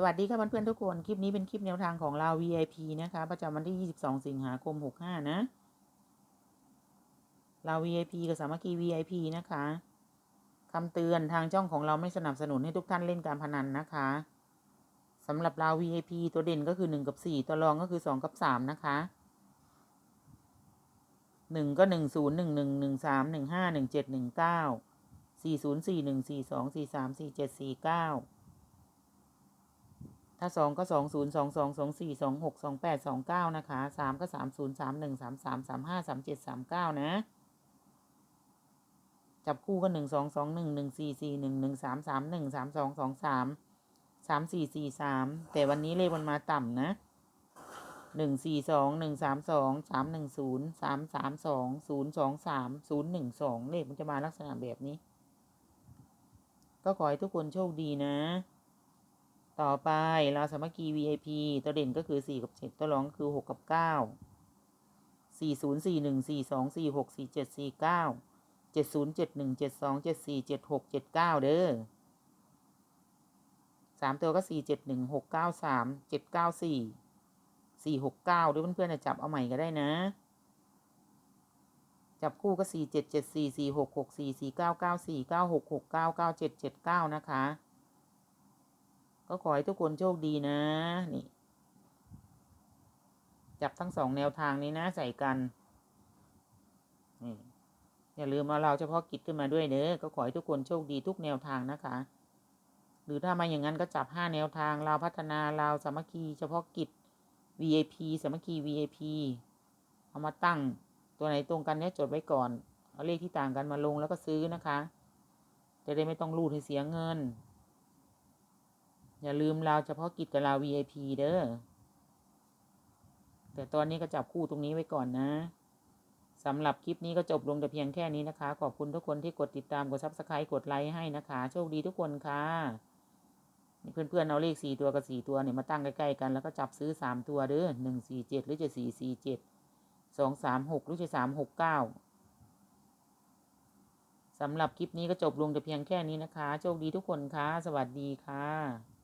สวัสดีค่ะเพื่อนๆทุกคน คลิปนี้เป็นคลิปแนวทางของเรา VIP นะคะ ประจำวันที่ 22 สิงหาคม 65 นะเรา VIP กับสามัคคี VIP นะคะคำเตือนทางช่องของเราไม่สนับสนุนให้ทุกท่านเล่นการพนันนะคะสำหรับเรา VIP ตัวเด่นก็คือ 1 กับ 4 ตัวรองก็คือ 2 กับ 3 นะคะ 1 ก็ 1 0 1 1 1 3 1 5 1 7 1 9 4 0 4 1 4 2 4 3 4 7 4 9 ถ้าสองก็สองศูนย์สองสองสองสี่สองหกสองแปดสองเก้านะคะสามก็สามศูนย์สามหนึ่งสามสามสามห้าสามเจ็ดสามเก้านะ จับคู่ก็หนึ่งสองสองหนึ่งหนึ่งสี่สี่หนึ่งหนึ่งสามสามหนึ่งสามสองสองสามสามสี่สี่สามแต่วันนี้เลขมันมาต่ำนะหนึ่งสี่สองหนึ่งสามสองสามหนึ่งศูนย์สามสามสองศูนย์สองสามศูนย์หนึ่งสองเลขมันจะมาลักษณะแบบนี้ ก็ขอให้ทุกคนโชคดีนะ ต่อไปเราสามัคคี VIP ตัวเด่นก็คือ 4 กับ 7 ตัวรองคือ 6 กับ 9 4 0 4 1 4 2 4 6 4 7 4 9 7 0 7 1 7 2 7 4 7 6 7 9 เด้อสามตัวก็ 4 7 1 6 9 3 7 9 4 4 6 9ด้วยเพื่อนๆจะจับเอาใหม่ก็ได้นะ จับคู่ก็ 4 7 7 4 4 6 6 4 4 9 9 4 9 6 6 9 9 7 7 9 นะคะ ก็ขอให้ทุกคนโชคดีนะนี่จับทั้งสองแนวทางนี้นะใส่กันนี่อย่าลืมเอาเราเฉพาะกิจขึ้นมาด้วยเด้อก็ขอให้ทุกคนโชคดีทุกแนวทางนะคะ หรือถ้ามาอย่างนั้นก็จับห้าแนวทางเราพัฒนาเราสามัคคีเฉพาะกิจ VIP สามัคคี VIP เอามาตั้งตัวไหนตรงกันเนี่ยจดไว้ก่อน เอาเลขที่ต่างกันมาลงแล้วก็ซื้อนะคะ จะได้ไม่ต้องรูดให้เสียเงิน อย่าลืมเราเฉพาะกิจกับเรา VIP เด้อ แต่ตอนนี้ก็จับคู่ตรงนี้ไว้ก่อนนะสำหรับคลิปนี้ก็จบลงแต่เพียงแค่นี้นะคะ ขอบคุณทุกคนที่กดติดตาม กดซับสไครต์กดไลค์ให้นะคะ โชคดีทุกคนค่ะเพื่อนๆเอาเลขสี่ตัวกับสี่ตัวเนี่ยมาตั้งใกล้ๆกันแล้วก็จับซื้อสามตัวเด้อหนึ่งสี่เจ็ดหรือจะสี่สี่เจ็ดสองสามหกหรือจะสามหกเก้าสำหรับคลิปนี้ก็จบลงแต่เพียงแค่นี้นะคะ โชคดีทุกคนค่ะ สวัสดีค่ะ